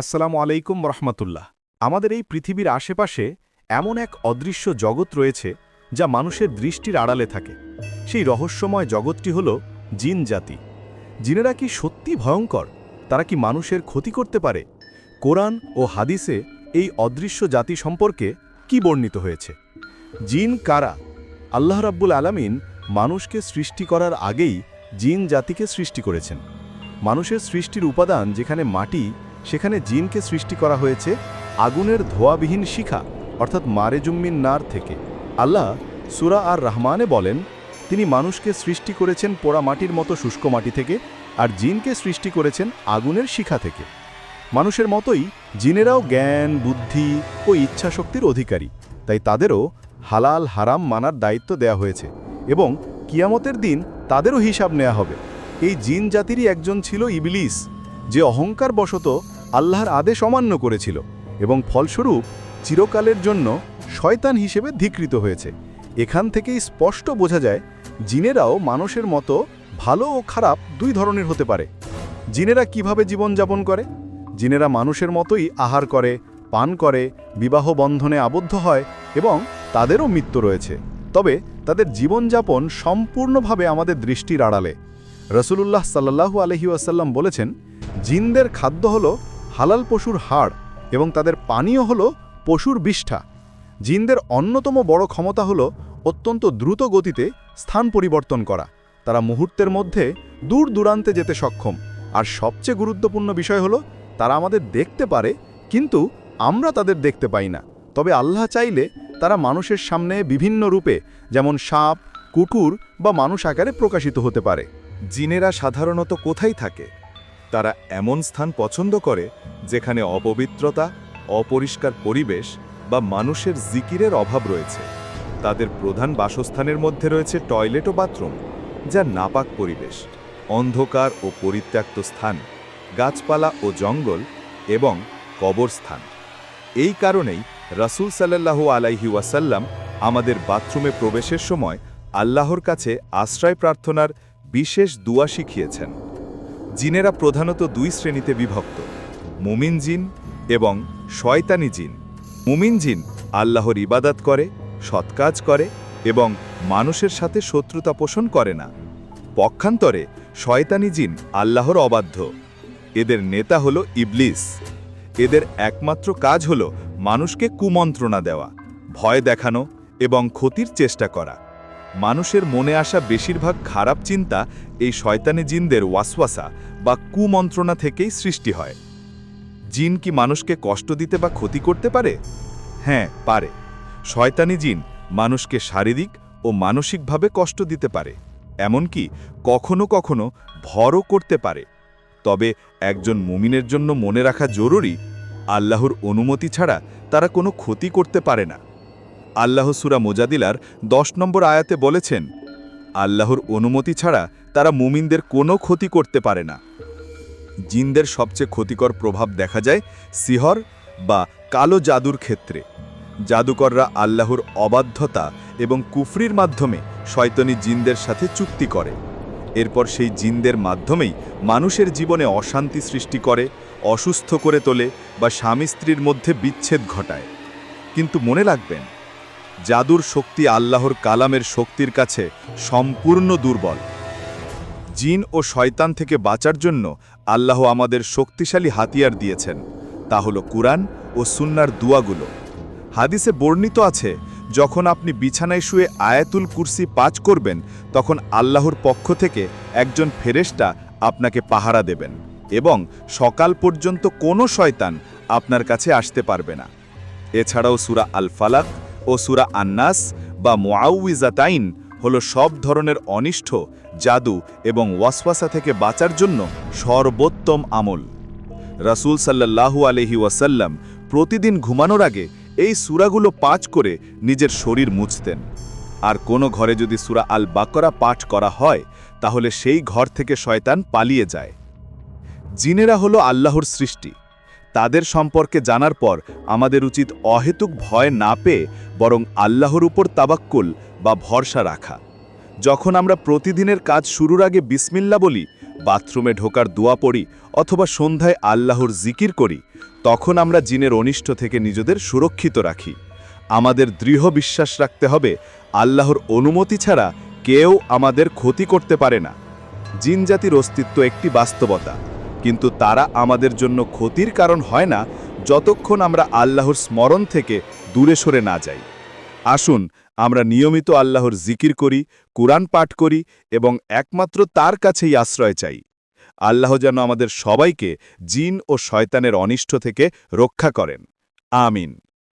আসসালামু আলাইকুম রহমতুল্লাহ। আমাদের এই পৃথিবীর আশেপাশে এমন এক অদৃশ্য জগৎ রয়েছে যা মানুষের দৃষ্টির আড়ালে থাকে। সেই রহস্যময় জগৎটি হল জিন জাতি। জিনেরা কি সত্যি ভয়ঙ্কর? তারা কি মানুষের ক্ষতি করতে পারে? কোরআন ও হাদিসে এই অদৃশ্য জাতি সম্পর্কে কি বর্ণিত হয়েছে? জিন কারা? আল্লাহ রাব্বুল আলামিন মানুষকে সৃষ্টি করার আগেই জিন জাতিকে সৃষ্টি করেছেন। মানুষের সৃষ্টির উপাদান যেখানে মাটি সেখানে জিনকে সৃষ্টি করা হয়েছে আগুনের ধোয়াবিহীন শিখা, অর্থাৎ মারেজুম্মিন নার থেকে। আল্লাহ সুরা আর রহমানে বলেন, তিনি মানুষকে সৃষ্টি করেছেন পোড়া মাটির মতো শুষ্ক মাটি থেকে আর জিনকে সৃষ্টি করেছেন আগুনের শিখা থেকে। মানুষের মতোই জিনেরাও জ্ঞান, বুদ্ধি ও ইচ্ছাশক্তির অধিকারী। তাই তাদেরও হালাল, হারাম মানার দায়িত্ব দেয়া হয়েছে এবং কিয়ামতের দিন তাদেরও হিসাব নেওয়া হবে। এই জিন জাতিরই একজন ছিল ইবলিস, যে অহংকার বশত আল্লাহর আদেশ অমান্য করেছিল এবং ফলস্বরূপ চিরকালের জন্য শয়তান হিসেবে ধিকৃত হয়েছে। এখান থেকেই স্পষ্ট বোঝা যায়, জিনেরাও মানুষের মতো ভালো ও খারাপ দুই ধরনের হতে পারে। জিনেরা কীভাবে জীবনযাপন করে? জিনেরা মানুষের মতোই আহার করে, পান করে, বিবাহ বন্ধনে আবদ্ধ হয় এবং তাদেরও মৃত্যু রয়েছে। তবে তাদের জীবনযাপন সম্পূর্ণভাবে আমাদের দৃষ্টির আড়ালে। রসুলুল্লাহ সাল্লাহু আলহি আসাল্লাম বলেছেন, জিনদের খাদ্য হল হালাল পশুর হাড় এবং তাদের পানীয় হল পশুর বিষ্ঠা। জিনদের অন্যতম বড় ক্ষমতা হল অত্যন্ত দ্রুত গতিতে স্থান পরিবর্তন করা। তারা মুহূর্তের মধ্যে দূর দূরান্তে যেতে সক্ষম। আর সবচেয়ে গুরুত্বপূর্ণ বিষয় হলো, তারা আমাদের দেখতে পারে, কিন্তু আমরা তাদের দেখতে পাই না। তবে আল্লাহ চাইলে তারা মানুষের সামনে বিভিন্ন রূপে, যেমন সাপ, কুকুর বা মানুষ আকারে প্রকাশিত হতে পারে। জিনেরা সাধারণত কোথায় থাকে? তারা এমন স্থান পছন্দ করে যেখানে অপবিত্রতা, অপরিষ্কার পরিবেশ বা মানুষের জিকিরের অভাব রয়েছে। তাদের প্রধান বাসস্থানের মধ্যে রয়েছে টয়লেট ও বাথরুম, যা নাপাক পরিবেশ, অন্ধকার ও পরিত্যক্ত স্থান, গাছপালা ও জঙ্গল এবং কবরস্থান। এই কারণেই রাসূল সাল্লাল্লাহু আলাইহি ওয়াসাল্লাম আমাদের বাথরুমে প্রবেশের সময় আল্লাহর কাছে আশ্রয় প্রার্থনার বিশেষ দুয়া শিখিয়েছেন। জিনেরা প্রধানত দুই শ্রেণীতে বিভক্ত, মুমিন জিন এবং শয়তানি জিন। মুমিন জিন আল্লাহর ইবাদাত করে সৎকাজ করে এবং মানুষের সাথে শত্রুতা পোষণ করে না। পক্ষান্তরে শয়তানি জিন আল্লাহর অবাধ্য। এদের নেতা হল ইবলিস। এদের একমাত্র কাজ হল মানুষকে কুমন্ত্রণা দেওয়া, ভয় দেখানো এবং ক্ষতির চেষ্টা করা। মানুষের মনে আসা বেশিরভাগ খারাপ চিন্তা এই শয়তানি জিনদের ওয়াসওয়াসা বা কুমন্ত্রণা থেকেই সৃষ্টি হয়। জিন কি মানুষকে কষ্ট দিতে বা ক্ষতি করতে পারে? হ্যাঁ পারে। শয়তানি জিন মানুষকে শারীরিক ও মানসিকভাবে কষ্ট দিতে পারে, এমনকি কখনো কখনো ভরও করতে পারে। তবে একজন মুমিনের জন্য মনে রাখা জরুরি, আল্লাহর অনুমতি ছাড়া তারা কোনো ক্ষতি করতে পারে না। আল্লাহ সুরা মোজাদিলার দশ নম্বর আয়াতে বলেছেন, আল্লাহর অনুমতি ছাড়া তারা মুমিনদের কোনো ক্ষতি করতে পারে না। জিনদের সবচেয়ে ক্ষতিকর প্রভাব দেখা যায় সিহর বা কালো জাদুর ক্ষেত্রে। জাদুকররা আল্লাহর অবাধ্যতা এবং কুফরির মাধ্যমে শয়তনী জিনদের সাথে চুক্তি করে। এরপর সেই জিনদের মাধ্যমেই মানুষের জীবনে অশান্তি সৃষ্টি করে, অসুস্থ করে তোলে বা স্বামী স্ত্রীর মধ্যে বিচ্ছেদ ঘটায়। কিন্তু মনে রাখবেন জাদুর শক্তি আল্লাহর কালামের শক্তির কাছে সম্পূর্ণ দুর্বল। জিন ও শয়তান থেকে বাঁচার জন্য আল্লাহ আমাদের শক্তিশালী হাতিয়ার দিয়েছেন। তা হল কুরআন ও সুন্নার দুয়াগুলো। হাদিসে বর্ণিত আছে, যখন আপনি বিছানায় শুয়ে আয়াতুল কুরসি পাচ করবেন, তখন আল্লাহর পক্ষ থেকে একজন ফেরেশতা আপনাকে পাহারা দেবেন এবং সকাল পর্যন্ত কোনো শয়তান আপনার কাছে আসতে পারবে না। এছাড়াও সুরা আল ফালাক ও সুরা আন্নাস বা মোয়াউইজাতাইন হল সব ধরনের অনিষ্ঠ, জাদু এবং ওয়াসওয়াসা থেকে বাঁচার জন্য সর্বোত্তম আমল। রাসূল সাল্লাল্লাহু আলহি ওয়াসাল্লাম প্রতিদিন ঘুমানোর আগে এই সুরাগুলো পাঁচ করে নিজের শরীর মুছতেন। আর কোনো ঘরে যদি সুরা আল বাকরা পাঠ করা হয়, তাহলে সেই ঘর থেকে শয়তান পালিয়ে যায়। জিনেরা হলো আল্লাহর সৃষ্টি। তাদের সম্পর্কে জানার পর আমাদের উচিত অহেতুক ভয় না পেয়ে বরং আল্লাহর উপর তাবাক্কুল বা ভরসা রাখা। যখন আমরা প্রতিদিনের কাজ শুরুর আগে বিসমিল্লা বলি, বাথরুমে ঢোকার দোয়া পড়ি অথবা সন্ধ্যায় আল্লাহর জিকির করি, তখন আমরা জিনের অনিষ্ট থেকে নিজেদের সুরক্ষিত রাখি। আমাদের দৃঢ় বিশ্বাস রাখতে হবে, আল্লাহর অনুমতি ছাড়া কেউ আমাদের ক্ষতি করতে পারে না। জিন জাতির অস্তিত্ব একটি বাস্তবতা। কিন্তু তারা আমাদের জন্য ক্ষতির কারণ হয় না যতক্ষণ আমরা আল্লাহর স্মরণ থেকে দূরে সরে না যাই। আসুন, আমরা নিয়মিত আল্লাহর জিকির করি, কোরআন পাঠ করি এবং একমাত্র তার কাছেই আশ্রয় চাই। আল্লাহ যেন আমাদের সবাইকে জিন ও শয়তানের অনিষ্ট থেকে রক্ষা করেন। আমিন।